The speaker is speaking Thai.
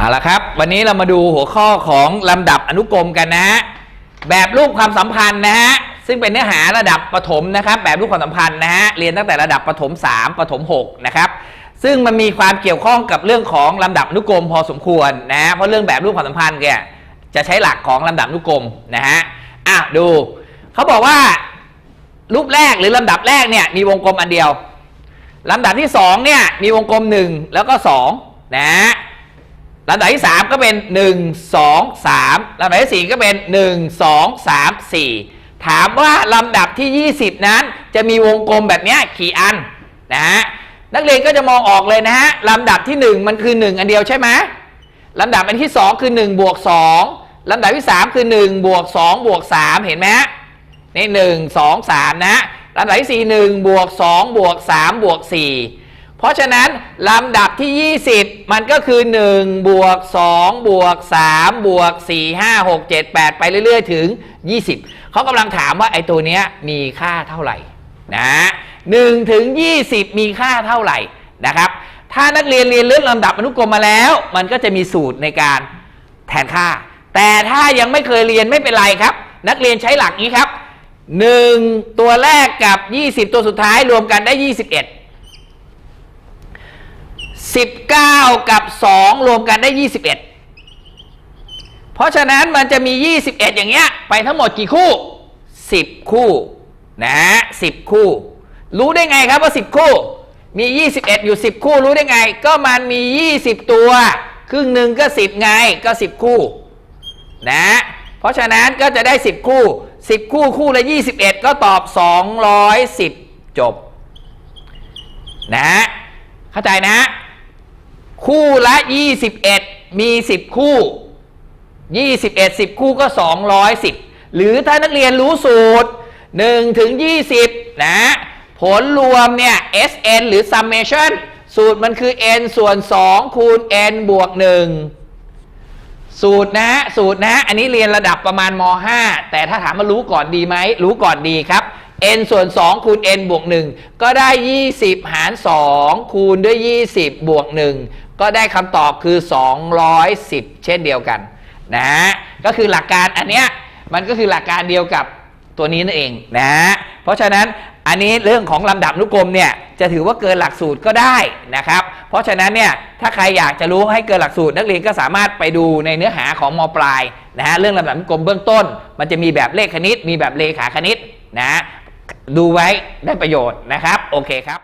เอาละครับ วันนี้เรามาดูหัวข้อของลำดับอนุกรมกันนะฮะแบบรูปความสัมพันธ์นะฮะซึ่งเป็นเนื้อหาระดับประถมนะครับ แบบรูปความสัมพันธ์นะฮะเรียนตั้งแต่ระดับประถม 3ประถม6นะครับซึ่งมันมีความเกี่ยวข้องกับเรื่องของลำดับอนุกรมพอสมควรนะฮะเพราะเรื่องแบบรูปความสัมพันธ์เนี่ยจะใช้หลักของลำดับอนุกรมนะฮะอะดูเขาบอกว่ารูปแรกหรือลำดับแรกเนี่ยมีวงกลมอันเดียวลำดับที่2เนี่ยมีวงกลม 1 แล้วก็2นะฮะ ลำดับที่ 3 ก็เป็น 1 2 3ลำดับที่ 4 ก็เป็น 1 2 3 4 ถามว่าลำดับที่ 20 นั้น จะมีวงกลมแบบนี้กี่อันนะฮะนักเรียนก็จะมองออกเลยนะฮะลำดับที่ 1 มันคือ 1 อันเดียวใช่ไหมลำดับอันที่ 2 คือ 1 บวก 2ลำดับที่ 3 คือ 1 บวก 2 บวก 3 เห็นไหมนี่หนึ่งสองสามนะลำดับที่สี่หนึ่งบวกสองบวกสามบวกสี่ เพราะฉะนั้นลำดับที่ยี่สิบมันก็คือหนึ่งบวกสองบวกสามบวกสี่ห้าหกเจ็ดแปดไปเรื่อย ๆ ถึงยี่สิบเขากำลังถามว่าไอ้ตัวเนี้ยมีค่าเท่าไหร่นะหนึ่งถึงยี่สิบมีค่าเท่าไหร่นะครับ ถ้านักเรียนเรียนเรื่องลำดับอนุกรมมาแล้ว มันก็จะมีสูตรในการแทนค่า แต่ถ้ายังไม่เคยเรียนไม่เป็นไรครับ นักเรียนใช้หลักนี้ครับหนึ่งตัวแรกกับ 20 ตัวสุดท้ายรวมกันได้ 21 19 กับ 2 รวมกันได้ 21 เพราะฉะนั้นมันจะมี 21 อย่างเงี้ย ไปทั้งหมดกี่คู่ 10 คู่นะฮะ10คู่ รู้ได้ไงครับว่า 10 คู่ มี 21 อยู่ 10 คู่รู้ได้ไง ก็มันมี 20 ตัว ครึ่งหนึ่งก็ 10 ไงก็ 10 คู่นะเพราะฉะนั้นก็จะได้ 10 คู่ 10 คู่คู่ละ21 ก็ตอบ 210 จบ นะ เข้าใจนะ คู่ละ21มี10คู่21 10คู่ก็210หรือถ้านักเรียนรู้สูตร1ถึง20นะผลรวมเนี่ย SN หรือ summation สูตรมันคือ n ส่วน 2 คูณ n บวก 1 สูตรนะ สูตรนะฮะอันนี้เรียนระดับประมาณม .5 แต่ถ้าถามมารู้ก่อนดีไหม รู้ก่อนดีครับ n ส่วน 2 คูณ n บวก 1 ก็ได้ 20 หาร 2 คูณด้วย 20 บวก 1 ก็ได้คำตอบคือ 210 เช่นเดียวกันนะก็คือหลักการอันเนี้ยมันก็คือหลักการเดียวกับตัวนี้นั่นเองนะเพราะฉะนั้นอันนี้เรื่องของลำดับนุกรมเนี่ยจะถือว่าเกินหลักสูตรก็ได้นะครับ เพราะฉะนั้นเนี่ยถ้าใครอยากจะรู้ให้เกินหลักสูตรนักเรียนก็สามารถไปดูในเนื้อหาของมปลายนะฮะเรื่องลำดับนุกรมเบื้องต้น มันจะมีแบบเลขคณิต มีแบบเลขาคณิตนะ ดูไว้ได้ประโยชน์นะครับ โอเคครับ